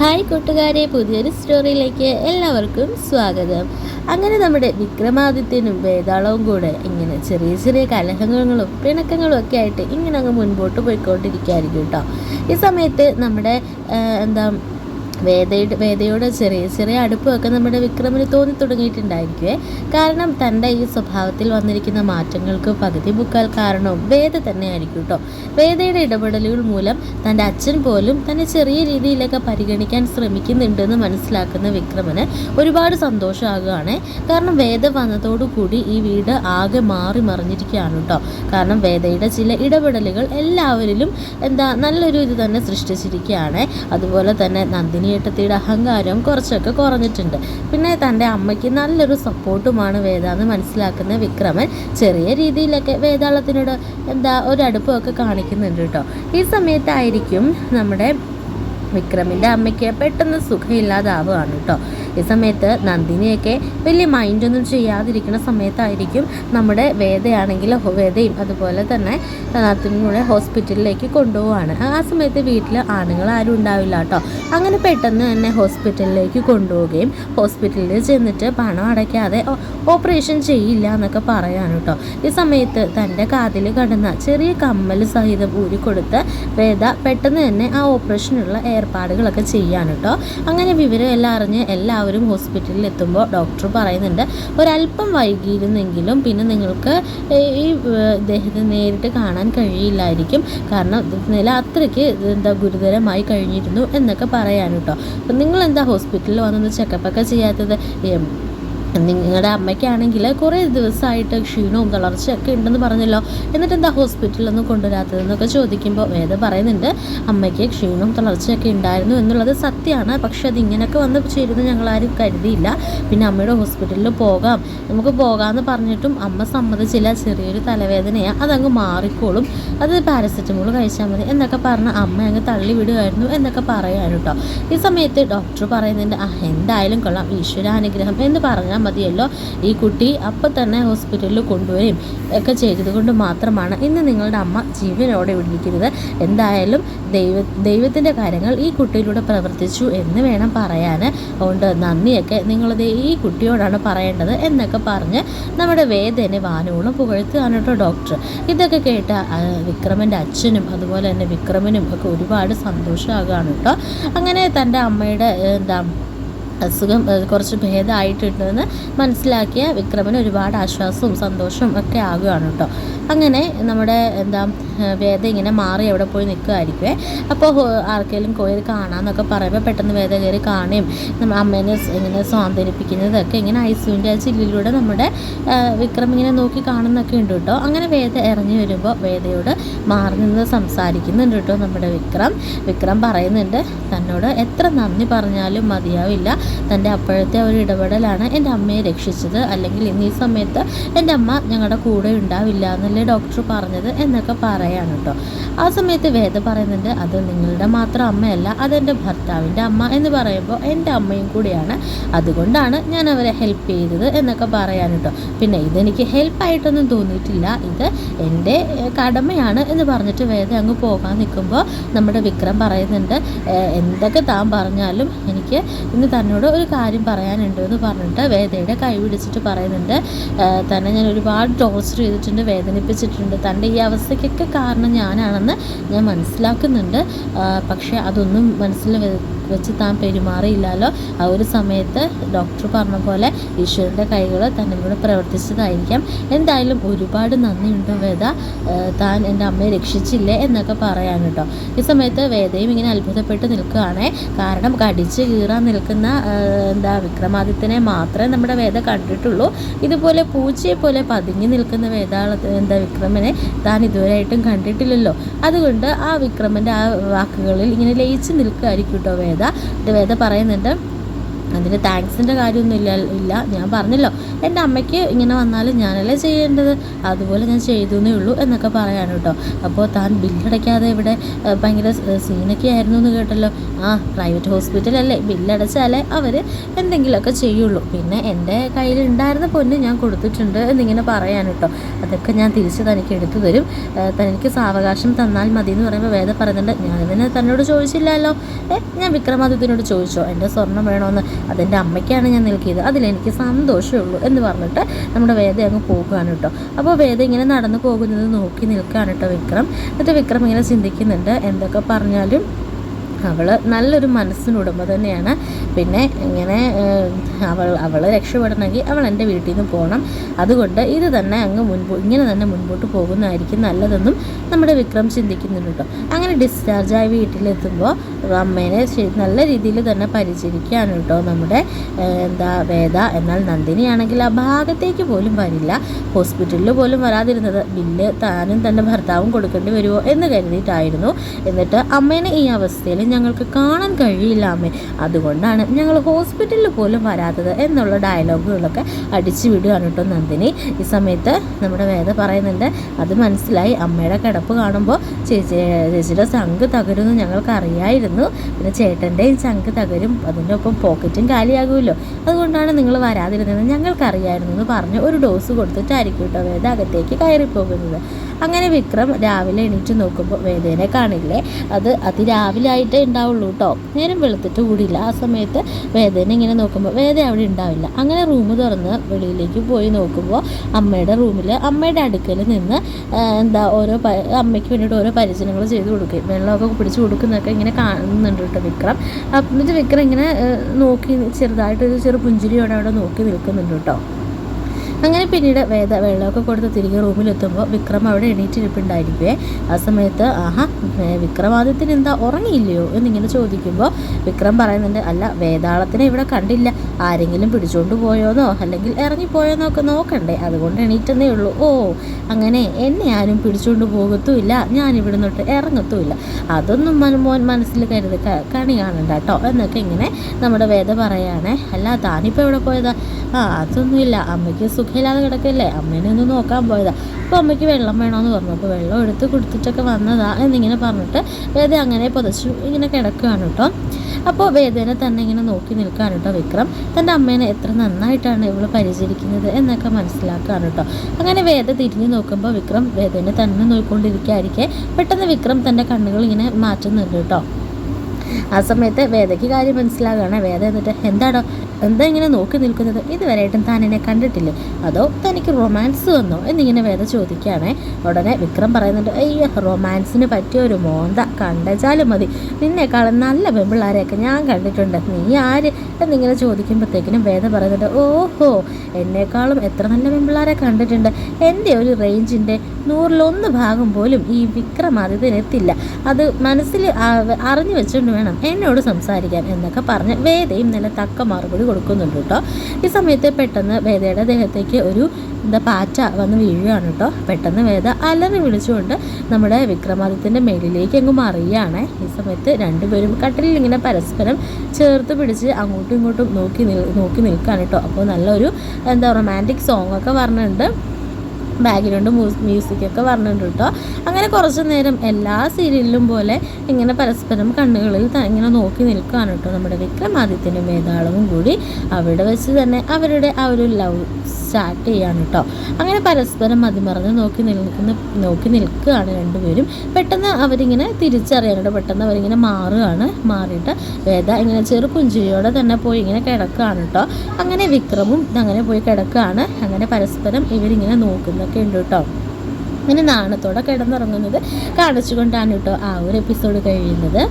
Hi കൂട്ടുകാരെ പുതിയൊരു സ്റ്റോറിയിലേക്ക് എല്ലാവർക്കും സ്വാഗതം. അങ്ങനെ നമ്മുടെ വിക്രമാദിത്യനും വേതാളവും കൂടെ ഇങ്ങനെ ചെറിയ ചെറിയ കലഹങ്ങളും പിണക്കങ്ങളും ഒക്കെ ആയിട്ട് ഇങ്ങനെ അങ്ങ് മുൻപോട്ട് പോയിക്കൊണ്ടിരിക്കുകയായിരിക്കും കേട്ടോ. ഈ സമയത്ത് നമ്മുടെ എന്താ വേദയുടെ വേദയോട് ചെറിയ ചെറിയ അടുപ്പമൊക്കെ നമ്മുടെ വിക്രമിന് തോന്നി തുടങ്ങിയിട്ടുണ്ടായിരിക്കുമേ കാരണം തന്റെ ഈ സ്വഭാവത്തിൽ വന്നിരിക്കുന്ന മാറ്റങ്ങൾക്ക് പകുതി മുക്കാൽ കാരണവും വേദ തന്നെയായിരിക്കും കേട്ടോ. വേദയുടെ ഇടപെടലുകൾ മൂലം തന്റെ അച്ഛൻ പോലും തന്നെ ചെറിയ രീതിയിലൊക്കെ പരിഗണിക്കാൻ ശ്രമിക്കുന്നുണ്ടെന്ന് മനസ്സിലാക്കുന്ന വിക്രമന് ഒരുപാട് സന്തോഷമാകുകയാണ്. കാരണം വേദ വന്നതോടുകൂടി ഈ വീട് ആകെ മാറി മറിഞ്ഞിരിക്കുകയാണ് കേട്ടോ. കാരണം വേദയുടെ ചില ഇടപെടലുകൾ എല്ലാവരിലും എന്താ നല്ലൊരു ഇത് തന്നെ സൃഷ്ടിച്ചിരിക്കുകയാണ്. അതുപോലെ തന്നെ നന്ദിനിയേട്ടത്തിയുടെ അഹങ്കാരം കുറച്ചൊക്കെ കുറഞ്ഞിട്ടുണ്ട്. പിന്നെ തന്റെ അമ്മയ്ക്ക് നല്ലൊരു സപ്പോർട്ടുമാണ് വേദ എന്ന് മനസ്സിലാക്കുന്ന വിക്രമൻ ചെറിയ രീതിയിലൊക്കെ വേതാളത്തിനോട് എന്താ ഒരു അടുപ്പമൊക്കെ കാണിക്കുന്നുണ്ട് കേട്ടോ. ഈ സമയത്തായിരിക്കും നമ്മുടെ വിക്രമിന്റെ അമ്മയ്ക്ക് പെട്ടെന്ന് സുഖമില്ലാതാവുകയാണ് കേട്ടോ. ഈ സമയത്ത് നന്ദിനിയൊക്കെ വലിയ മൈൻഡൊന്നും ചെയ്യാതിരിക്കുന്ന സമയത്തായിരിക്കും നമ്മുടെ വേദയാണെങ്കിൽ വേദയും അതുപോലെ തന്നെ നാത്തിനും കൂടെ ഹോസ്പിറ്റലിലേക്ക് കൊണ്ടുപോവാണ്. ആ സമയത്ത് വീട്ടിൽ ആണുങ്ങൾ ആരും ഉണ്ടാവില്ല കേട്ടോ. അങ്ങനെ പെട്ടെന്ന് തന്നെ ഹോസ്പിറ്റലിലേക്ക് കൊണ്ടുപോവുകയും ഹോസ്പിറ്റലിൽ ചെന്നിട്ട് പണം അടയ്ക്കാതെ ഓപ്പറേഷൻ ചെയ്യില്ല എന്നൊക്കെ പറയാണ് കേട്ടോ. ഈ സമയത്ത് തന്റെ കാതിൽ കടന്ന ചെറിയ കമ്മൽ സഹിതം ഊരിക്കൊടുത്ത് വേദ പെട്ടെന്ന് തന്നെ ആ ഓപ്പറേഷനുള്ള ഏർപ്പാടുകളൊക്കെ ചെയ്യാണ് കേട്ടോ. അങ്ങനെ വിവരം എല്ലാം അറിഞ്ഞ് എല്ലാവരും ഹോസ്പിറ്റലിൽ എത്തുമ്പോൾ ഡോക്ടർ പറയുന്നുണ്ട് ഒരല്പം വൈകിയിരുന്നെങ്കിലും പിന്നെ നിങ്ങൾക്ക് ഈ ഇദ്ദേഹത്തെ നേരിട്ട് കാണാൻ കഴിയില്ലായിരിക്കും. കാരണം നില അത്രയ്ക്ക് എന്താ ഗുരുതരമായി കഴിഞ്ഞിരുന്നു എന്നൊക്കെ പറയാൻ കേട്ടോ അപ്പം നിങ്ങൾ എന്താ ഹോസ്പിറ്റലിൽ വന്നൊന്ന് ചെക്കപ്പൊക്കെ ചെയ്യാത്തത്? നിങ്ങളുടെ അമ്മയ്ക്കാണെങ്കിൽ കുറേ ദിവസമായിട്ട് ക്ഷീണവും തളർച്ചയൊക്കെ ഉണ്ടെന്ന് പറഞ്ഞല്ലോ. എന്നിട്ട് എന്താ ഹോസ്പിറ്റലൊന്നും കൊണ്ടുവരാത്തതെന്നൊക്കെ ചോദിക്കുമ്പോൾ വേദ പറയുന്നുണ്ട് അമ്മയ്ക്ക് ക്ഷീണവും തളർച്ചയൊക്കെ ഉണ്ടായിരുന്നു എന്നുള്ളത് സത്യമാണ്. പക്ഷേ അതിങ്ങനെയൊക്കെ വന്ന് ചേരുന്ന ഞങ്ങളാരും കരുതിയില്ല. പിന്നെ അമ്മയുടെ ഹോസ്പിറ്റലിൽ പോകാം. നമുക്ക് പോകാമെന്ന് പറഞ്ഞിട്ടും അമ്മ സമ്മതിച്ചില്ല. ചെറിയൊരു തലവേദനയാണ് അതങ്ങ് മാറിക്കോളും. അത് പാരസെറ്റമോൾ കഴിച്ചാൽ മതി എന്നൊക്കെ പറഞ്ഞ് അമ്മ അങ്ങ് തള്ളി വിടുമായിരുന്നു എന്നൊക്കെ പറയാൻ കേട്ടോ ഈ സമയത്ത് ഡോക്ടർ പറയുന്നുണ്ട് ആ എന്തായാലും കൊള്ളാം. ഈശ്വരാനുഗ്രഹം എന്ന് പറഞ്ഞാൽ മതിയല്ലോ. ഈ കുട്ടി അപ്പം തന്നെ ഹോസ്പിറ്റലിൽ കൊണ്ടുവരികയും ഒക്കെ ചെയ്തത് കൊണ്ട് മാത്രമാണ് ഇന്ന് നിങ്ങളുടെ അമ്മ ജീവനോടെ വിടിയിരിക്കുന്നത് എന്തായാലും ദൈവ ദൈവത്തിന്റെ കാര്യങ്ങൾ ഈ കുട്ടിയിലൂടെ പ്രവർത്തിച്ചു എന്ന് വേണം പറയാൻ. അതുകൊണ്ട് നന്ദിയൊക്കെ നിങ്ങളത് ഈ കുട്ടിയോടാണ് പറയേണ്ടത് എന്നൊക്കെ പറഞ്ഞ് നമ്മുടെ വേദനെ വാനോളം പുകഴ്ത്തുകയാണ് കേട്ടോ ഡോക്ടർ. ഇതൊക്കെ കേട്ട വിക്രമന്റെ അച്ഛനും അതുപോലെ തന്നെ വിക്രമനും ഒക്കെ ഒരുപാട് സന്തോഷമാകുകയാണ് കേട്ടോ. അങ്ങനെ തന്റെ അമ്മയുടെ എന്താ അസുഖം കുറച്ച് ഭേദമായിട്ടുണ്ടെന്ന് മനസ്സിലാക്കിയ വിക്രമന് ഒരുപാട് ആശ്വാസവും സന്തോഷവും ഒക്കെ ആകുകയാണ് കേട്ടോ. അങ്ങനെ നമ്മുടെ എന്താ വേദ ഇങ്ങനെ മാറി എവിടെ പോയി നിൽക്കുമായിരിക്കുമേ അപ്പോൾ ആർക്കെങ്കിലും കോയിൽ കാണാമെന്നൊക്കെ പറയുമ്പോൾ പെട്ടെന്ന് വേദ കയറി കാണുകയും നമ്മൾ അമ്മേനെ ഇങ്ങനെ സ്വാന്തനിപ്പിക്കുന്നതൊക്കെ ഇങ്ങനെ ഐസുവിന്റെ ആ ചില്ലിലൂടെ നമ്മുടെ വിക്രം ഇങ്ങനെ നോക്കി കാണുന്നൊക്കെ ഉണ്ട് കേട്ടോ. അങ്ങനെ വേദ ഇറങ്ങി വരുമ്പോൾ വേദയോട് മാറി നിന്ന് സംസാരിക്കുന്നുണ്ട് കേട്ടോ നമ്മുടെ വിക്രം. വിക്രം പറയുന്നുണ്ട് തന്നോട് എത്ര നന്ദി പറഞ്ഞാലും മതിയാവില്ല. തന്റെ അപ്പോഴത്തെ ഒരു ഇടപെടലാണ് എന്റെ അമ്മയെ രക്ഷിച്ചത്. അല്ലെങ്കിൽ ഇന്ന് ഈ സമയത്ത് എന്റെ അമ്മ ഞങ്ങളുടെ കൂടെ ഉണ്ടാവില്ല എന്നല്ലേ ഡോക്ടർ പറഞ്ഞത് എന്നൊക്കെ പറയാണ് കേട്ടോ ആ സമയത്ത് വേദ പറയുന്നുണ്ട് അത് നിങ്ങളുടെ മാത്രം അമ്മയല്ല അതെന്റെ ഭർത്താവിന്റെ അമ്മ എന്ന് പറയുമ്പോൾ എന്റെ അമ്മയും കൂടിയാണ്. അതുകൊണ്ടാണ് ഞാൻ അവരെ ഹെൽപ്പ് ചെയ്തത് എന്നൊക്കെ പറയാൻ കേട്ടോ പിന്നെ ഇതെനിക്ക് ഹെൽപ്പായിട്ടൊന്നും തോന്നിയിട്ടില്ല. ഇത് എന്റെ കടമയാണ് എന്ന് പറഞ്ഞിട്ട് വേദ അങ്ങ് പോകാൻ നിൽക്കുമ്പോൾ നമ്മുടെ വിക്രം പറയുന്നുണ്ട് എന്തൊക്കെ താൻ പറഞ്ഞാലും എനിക്ക് ഇന്ന് തന്നോട് ഒരു കാര്യം പറയാനുണ്ട് എന്ന് പറഞ്ഞിട്ട് വേദയുടെ കൈ പിടിച്ചിട്ട് പറയുന്നുണ്ട്. തന്നെ ഞാൻ ഒരുപാട് ടോർച്ചർ ചെയ്തിട്ടുണ്ട് വേദനിപ്പിച്ചിട്ടുണ്ട് തന്റെ ഈ അവസ്ഥയ്ക്കൊക്കെ കാരണം ഞാനാണെന്ന് ഞാൻ മനസ്സിലാക്കുന്നുണ്ട്. പക്ഷേ അതൊന്നും മനസ്സിൽ വെച്ച് താൻ പെരുമാറിയില്ലല്ലോ. ആ ഒരു സമയത്ത് ഡോക്ടർ പറഞ്ഞ പോലെ ഈശ്വരന്റെ കൈകൾ തന്നെ കൂടെ പ്രവർത്തിച്ചതായിരിക്കാം. എന്തായാലും ഒരുപാട് നന്ദിയുണ്ട് വേദ? താൻ എന്റെ അമ്മയെ രക്ഷിച്ചില്ലേ എന്നൊക്കെ പറയാൻ കേട്ടോ. ഈ സമയത്ത് വേദയും ഇങ്ങനെ അത്ഭുതപ്പെട്ട് നിൽക്കുകയാണ്. കാരണം കടിച്ച് കീറാൻ നിൽക്കുന്ന എന്താ വിക്രമാദിത്യനെ മാത്രമേ നമ്മുടെ വേദ കണ്ടിട്ടുള്ളൂ. ഇതുപോലെ പൂച്ചയെ പോലെ പതുങ്ങി നിൽക്കുന്ന വേദ എന്താ വിക്രമനെ താൻ ഇതുവരെയായിട്ടും കണ്ടിട്ടില്ലല്ലോ. അതുകൊണ്ട് ആ വിക്രമന്റെ ആ വാക്കുകളിൽ ഇങ്ങനെ ലയിച്ച് നിൽക്കുകയായിരിക്കും കേട്ടോ വേദ. വേദ പറയുന്നുണ്ട് അതിന് താങ്ക്സിന്റെ കാര്യമൊന്നും ഇല്ല ഇല്ല. ഞാൻ പറഞ്ഞല്ലോ. എന്റെ അമ്മയ്ക്ക് ഇങ്ങനെ വന്നാലും ഞാനല്ലേ ചെയ്യേണ്ടത്? അതുപോലെ ഞാൻ ചെയ്തു എന്നേ ഉള്ളൂ എന്നൊക്കെ പറയാണ് കേട്ടോ. അപ്പോൾ താൻ ബില്ലടയ്ക്കാതെ ഇവിടെ ഭയങ്കര സീനൊക്കെ ആയിരുന്നു എന്ന് കേട്ടല്ലോ. ആ പ്രൈവറ്റ് ഹോസ്പിറ്റലല്ലേ ബില്ലടച്ചാലേ അവർ എന്തെങ്കിലുമൊക്കെ ചെയ്യുള്ളൂ. പിന്നെ എന്റെ കയ്യിൽ ഉണ്ടായിരുന്ന പൊന്ന് ഞാൻ കൊടുത്തിട്ടുണ്ട് എന്നിങ്ങനെ പറയാൻ കേട്ടോ. അതൊക്കെ ഞാൻ തിരിച്ച് തനിക്ക് എടുത്തു തരും. തനിക്ക് സാവകാശം തന്നാൽ മതി എന്ന് പറയുമ്പോൾ വേദ പറയുന്നുണ്ട് ഞാനിതിനെ തന്നോട് ചോദിച്ചില്ലല്ലോ. ഏ ഞാൻ വിക്രമാദിത്യനോട് ചോദിച്ചോ എന്റെ സ്വർണം വേണമെന്ന് അതെന്റെ അമ്മയ്ക്കാണ് ഞാൻ നിൽക്കിയത് അതിലെനിക്ക് സന്തോഷമുള്ളൂ എന്ന് പറഞ്ഞിട്ട് നമ്മുടെ വേദ അങ്ങ് പോകുകയാണ് കേട്ടോ. അപ്പോൾ വേദ ഇങ്ങനെ നടന്നു പോകുന്നത് നോക്കി നിൽക്കുകയാണ് കേട്ടോ വിക്രം. എന്നിട്ട് വിക്രം ഇങ്ങനെ ചിന്തിക്കുന്നുണ്ട് എന്തൊക്കെ പറഞ്ഞാലും അവൾ നല്ലൊരു മനസ്സിനുടമ തന്നെയാണ്. പിന്നെ ഇങ്ങനെ അവൾ അവൾ രക്ഷപ്പെടണമെങ്കിൽ അവൾ എന്റെ വീട്ടിൽ നിന്ന് പോകണം. അതുകൊണ്ട് ഇത് തന്നെ അങ്ങ് മുൻപോ ഇങ്ങനെ തന്നെ മുൻപോട്ട് പോകുന്നതായിരിക്കും നല്ലതെന്നും നമ്മുടെ വിക്രം ചിന്തിക്കുന്നുണ്ട്. കേട്ടോ അങ്ങനെ ഡിസ്ചാർജായി വീട്ടിലെത്തുമ്പോൾ അമ്മേനെ നല്ല രീതിയിൽ തന്നെ പരിചരിക്കുകയാണ് കേട്ടോ നമ്മുടെ എന്താ വേദ? എന്നാൽ നന്ദിനിയാണെങ്കിൽ ആ ഭാഗത്തേക്ക് പോലും വരില്ല. ഹോസ്പിറ്റലിൽ പോലും വരാതിരുന്നത് ബില്ല് താനും തന്റെ ഭർത്താവും കൊടുക്കേണ്ടി വരുമോ എന്ന് കരുതിയിട്ടായിരുന്നു. എന്നിട്ട് അമ്മേനെ ഈ അവസ്ഥയിൽ ഞങ്ങൾക്ക് കാണാൻ കഴിയില്ല അമ്മേ. അതുകൊണ്ടാണ് ഞങ്ങൾ ഹോസ്പിറ്റലിൽ പോലും വരാത്തത് എന്നുള്ള ഡയലോഗുകളൊക്കെ അടിച്ചു വിടുകയാണ് കേട്ടോ നന്ദിനി. ഈ സമയത്ത് നമ്മുടെ വേദ പറയുന്നുണ്ട് അത് മനസ്സിലായി. അമ്മയുടെ കിടപ്പ് കാണുമ്പോൾ ചേച്ചി ചേച്ചിയുടെ ചങ്ക് തകരുമെന്ന് ഞങ്ങൾക്ക് അറിയായിരുന്നു. പിന്നെ ചേട്ടന്റെയും ചങ്ക് തകരും അതിന്റെ ഒപ്പം പോക്കറ്റും കാലിയാകുമല്ലോ. അതുകൊണ്ടാണ് നിങ്ങൾ വരാതിരുന്നത് ഞങ്ങൾക്കറിയായിരുന്നു എന്ന് പറഞ്ഞ് ഒരു ഡോസ് കൊടുത്തിട്ടായിരിക്കും കേട്ടോ വേദ അകത്തേക്ക് കയറിപ്പോകുന്നത്. അങ്ങനെ വിക്രം രാവിലെ എണീറ്റ് നോക്കുമ്പോൾ വേദേനെ കാണില്ലേ? അത് അതിരാവിലെ ആയിട്ടേ ഉണ്ടാവുള്ളൂ കേട്ടോ നേരം വെളുത്തിട്ട് കൂടിയില്ല. ആ സമയത്ത് വേദന ഇങ്ങനെ നോക്കുമ്പോൾ വേദന അവിടെ ഉണ്ടാവില്ല. അങ്ങനെ റൂം തുറന്ന് വെളിയിലേക്ക് പോയി നോക്കുമ്പോൾ അമ്മയുടെ റൂമിൽ അമ്മയുടെ അടുക്കൽ നിന്ന് എന്താ ഓരോ അമ്മയ്ക്ക് വേണ്ടിയിട്ട് ഓരോ പരിചരണങ്ങൾ ചെയ്ത് കൊടുക്കുകയും വെള്ളമൊക്കെ പിടിച്ച് കൊടുക്കുന്നൊക്കെ ഇങ്ങനെ കാണുന്നുണ്ട് കേട്ടോ വിക്രം. എന്നിട്ട് വിക്രം ഇങ്ങനെ നോക്കി ചെറുതായിട്ടൊരു ചെറു പുഞ്ചിരിയോടെ അവിടെ നോക്കി നിൽക്കുന്നുണ്ട് കേട്ടോ അങ്ങനെ പിന്നീട് വേദ വെള്ളമൊക്കെ കൊടുത്ത് തിരികെ റൂമിലെത്തുമ്പോൾ വിക്രം അവിടെ എണീറ്റിരിപ്പുണ്ടായിരിക്കുവേ ആ സമയത്ത് ആഹാ വിക്രമാദിത്യൻ എന്താ ഉറങ്ങിയില്ലയോ? എന്നിങ്ങനെ ചോദിക്കുമ്പോൾ വിക്രം പറയുന്നുണ്ട് അല്ല വേതാളത്തിനെ ഇവിടെ കണ്ടില്ല. ആരെങ്കിലും പിടിച്ചോണ്ട് പോയോന്നോ? അല്ലെങ്കിൽ ഇറങ്ങിപ്പോയോന്നോ ഒക്കെ നോക്കണ്ടേ? അതുകൊണ്ട് എണീറ്റെന്നേ ഉള്ളൂ. ഓ അങ്ങനെ എന്നെ ആരും പിടിച്ചുകൊണ്ട് പോകത്തുമില്ല. ഞാൻ ഇവിടെ നിന്നിട്ട് ഇറങ്ങത്തുമില്ല. അതൊന്നും മനമോൻ മനസ്സിൽ കരുതി കണി കാണണ്ട കേട്ടോ എന്നൊക്കെ ഇങ്ങനെ നമ്മുടെ വേദ പറയാണേ. അല്ല താനിപ്പോൾ എവിടെ പോയതാ? ആ അതൊന്നുമില്ല. അമ്മയ്ക്ക് സുഖമില്ലാതെ കിടക്കല്ലേ. അമ്മേനെ ഒന്ന് നോക്കാൻ പോയതാ. അപ്പോൾ അമ്മയ്ക്ക് വെള്ളം വേണമെന്ന് പറഞ്ഞു. അപ്പോൾ വെള്ളം എടുത്ത് കൊടുത്തിട്ടൊക്കെ വന്നതാ എന്നിങ്ങനെ പറഞ്ഞിട്ട് വേദ അങ്ങനെ പുതച്ചു ഇങ്ങനെ കിടക്കുകയാണ് കേട്ടോ. അപ്പോൾ വേദനെ തന്നെ ഇങ്ങനെ നോക്കി നിൽക്കുകയാണ് കേട്ടോ വിക്രം. തന്റെ അമ്മേനെ എത്ര നന്നായിട്ടാണ് ഇവൾ പരിചരിക്കുന്നത് എന്നൊക്കെ മനസ്സിലാക്കുകയാണ് കേട്ടോ. അങ്ങനെ വേദ തിരിഞ്ഞു നോക്കുമ്പോൾ വിക്രം വേദനെ തന്നെ നോക്കിക്കൊണ്ടിരിക്കുകയായിരിക്കെ. പെട്ടെന്ന് വിക്രം തന്റെ കണ്ണുകൾ ഇങ്ങനെ മാറ്റുന്നുണ്ട് കേട്ടോ. ആ സമയത്ത് വേദയ്ക്ക് കാര്യം മനസ്സിലാകുകയാണ് വേദ എന്നിട്ട് എന്താണോ എന്താ ഇങ്ങനെ നോക്കി നിൽക്കുന്നത്? ഇതുവരെയായിട്ടും താൻ എന്നെ കണ്ടിട്ടില്ലേ? അതോ തനിക്ക് റൊമാൻസ് വന്നോ? എന്നിങ്ങനെ വേദ ചോദിക്കുകയാണേ. ഉടനെ വിക്രം പറയുന്നുണ്ട് അയ്യ റൊമാൻസിന് പറ്റിയ ഒരു മോന്ത കണ്ടച്ചാലും മതി. നിന്നേക്കാളും നല്ല പെമ്പിള്ളാരെയൊക്കെ ഞാൻ കണ്ടിട്ടുണ്ട്. നീ ആര്? എന്നിങ്ങനെ ചോദിക്കുമ്പോഴത്തേക്കിനും വേദ പറയുന്നുണ്ട് ഓഹോ എന്നേക്കാളും എത്ര നല്ല പെമ്പിള്ളാരെ കണ്ടിട്ടുണ്ട്. എന്റെ ഒരു റേഞ്ചിന്റെ നൂറിലൊന്ന് ഭാഗം പോലും ഈ വിക്രമാദിത്യന് എത്തില്ല അത് മനസ്സിൽ അറിഞ്ഞു വെച്ചുകൊണ്ട് വേണം. എന്നോട് സംസാരിക്കാൻ എന്നൊക്കെ പറഞ്ഞ് വേദയും നല്ല തക്ക മറുപടി കൊടുക്കുന്നുണ്ട് കേട്ടോ. ഈ സമയത്ത് പെട്ടെന്ന് വേദയുടെ ദേഹത്തേക്ക് ഒരു എന്താ പാറ്റ വന്ന് വീഴുകയാണ് കേട്ടോ. പെട്ടെന്ന് വേദ അലറി വിളിച്ചുകൊണ്ട് നമ്മുടെ വിക്രമാദിത്യന്റെ മേലിലേക്ക് അങ്ങ് മറിയുകയാണ്. ഈ സമയത്ത് രണ്ടുപേരും കട്ടിലിൽ ഇങ്ങനെ പരസ്പരം ചേർത്ത് പിടിച്ച് അങ്ങോട്ടും ഇങ്ങോട്ടും നോക്കി നോക്കി നിൽക്കുകയാണ് കേട്ടോ. അപ്പോൾ നല്ലൊരു എന്താ റൊമാന്റിക് സോങ്ങൊക്കെ പറഞ്ഞിട്ടുണ്ട്. ബാക്ക്ഗ്രൗണ്ട് മ്യൂസിക് ഒക്കെ പറഞ്ഞിട്ടുണ്ട് കേട്ടോ. അങ്ങനെ കുറച്ച് നേരം എല്ലാ സീരിയലിലും പോലെ ഇങ്ങനെ പരസ്പരം കണ്ണുകളിൽ ഇങ്ങനെ നോക്കി നിൽക്കുകയാണ് കേട്ടോ നമ്മുടെ വിക്രമാദിത്യനും വേതാളവും കൂടി. അവിടെ വെച്ച് തന്നെ അവരുടെ ആ ഒരു ലവ് സ്റ്റാർട്ട് ചെയ്യാണ് കേട്ടോ. അങ്ങനെ പരസ്പരം മതിമറന്ന് നോക്കി നിൽക്കുന്ന നോക്കി നിൽക്കുകയാണ് രണ്ടുപേരും. പെട്ടെന്ന് അവരിങ്ങനെ തിരിച്ചറിയാനുണ്ട് പെട്ടെന്ന് അവരിങ്ങനെ മാറുകയാണ്. മാറിയിട്ട് വേദ ഇങ്ങനെ ചെറു പുഞ്ചിരിയോടെ തന്നെ പോയി ഇങ്ങനെ കിടക്കുകയാണ് കേട്ടോ. അങ്ങനെ വിക്രമും അങ്ങനെ പോയി കിടക്കുകയാണ്. അങ്ങനെ പരസ്പരം ഇവരിങ്ങനെ നോക്കുന്നൊക്കെ ഉണ്ട് കേട്ടോ. അങ്ങനെ നാണത്തോടെ കിടന്നുറങ്ങുന്നത് കാണിച്ചുകൊണ്ടാണ് കേട്ടോ ആ ഒരു എപ്പിസോഡ് കഴിയുന്നത്.